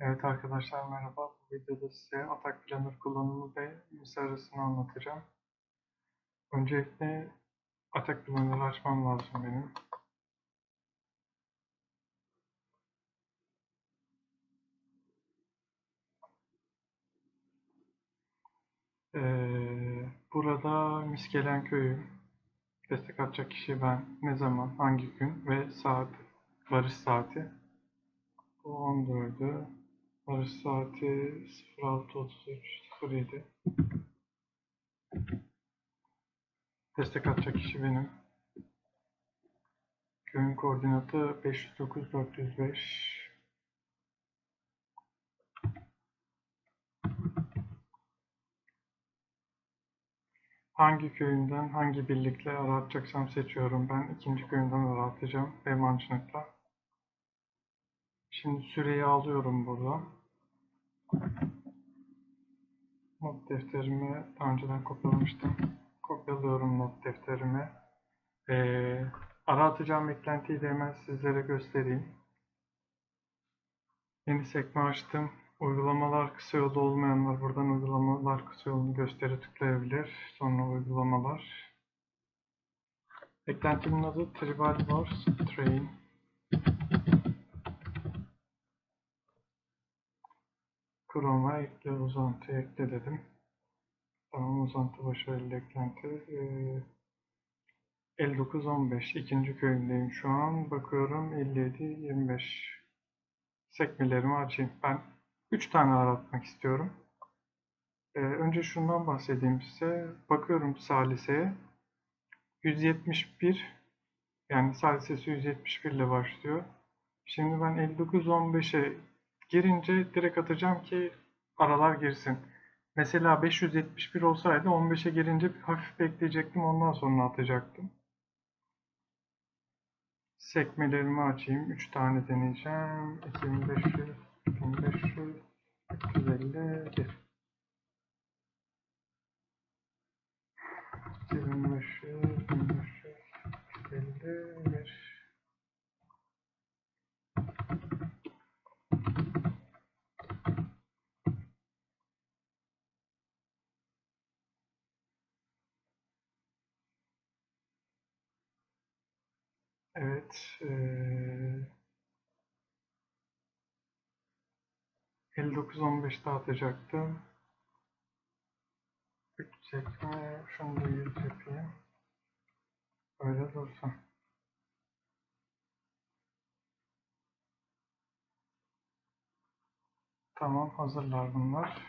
Evet arkadaşlar merhaba. Bu videoda size Atak Planner kullanımı ve müsaadesini anlatacağım. Öncelikle Atak Planner'ı açmam lazım benim. Ee, burada Miskelen Köyü destek atacak kişi ben. Ne zaman, hangi gün ve saat, varış saati. Bu 14'ü. Varış saati 06.33.07. Destek atacak kişi benim. Köyün koordinatı 509-405. Hangi köyünden hangi birlikle aratacaksam seçiyorum. Ben ikinci köyünden aratacağım ve mançınıkla. Şimdi süreyi alıyorum burada. Not defterimi daha önceden kopyalamıştım. Kopyalıyorum not defterimi. Ee, ara atacağım eklentiyi de hemen sizlere göstereyim. Yeni sekme açtım. Uygulamalar kısa yolda olmayanlar buradan uygulamalar kısa yolunu gösteri tıklayabilir. Sonra uygulamalar. Eklentimin adı Tribal Wars Train. Chrome'a ekle uzantı ekle dedim. Tamam uzantı başarılı eklenti. Ee, 59-15 ikinci köyündeyim şu an. Bakıyorum 57-25 sekmelerimi açayım. Ben 3 tane aratmak istiyorum. Ee, önce şundan bahsedeyim size. Bakıyorum saliseye. 171 yani salisesi 171 ile başlıyor. Şimdi ben 59-15'e girince direkt atacağım ki aralar girsin. Mesela 571 olsaydı 15'e girince bir hafif bekleyecektim ondan sonra atacaktım. Sekmelerimi açayım. 3 tane deneyeceğim. 2500, 2500, 351. 2500, 2500, 351. Evet. Ee, 59-15'te atacaktım. 3 sekme. Şunu da 100 yapayım. Öyle dursun. Tamam hazırlar bunlar.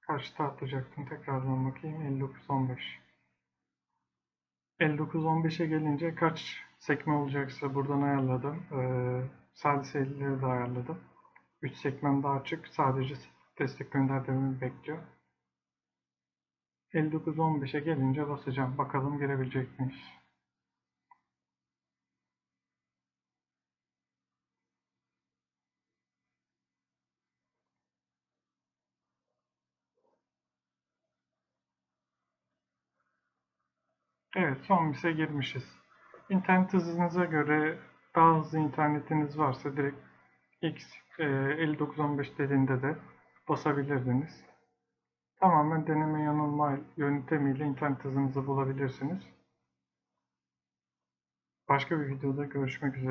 Kaçta atacaktım tekrardan bakayım. 59-15. 59-15'e gelince kaç sekme olacaksa buradan ayarladım. Ee, saliseleri de ayarladım. 3 sekmem daha açık. Sadece destek gönderdiğimi bekliyor. 59-15'e gelince basacağım. Bakalım girebilecek miyiz? Evet, son mise girmişiz. İnternet hızınıza göre daha hızlı internetiniz varsa direkt X e, 5915 dediğinde de basabilirdiniz. Tamamen deneme yanılma yöntemiyle internet hızınızı bulabilirsiniz. Başka bir videoda görüşmek üzere.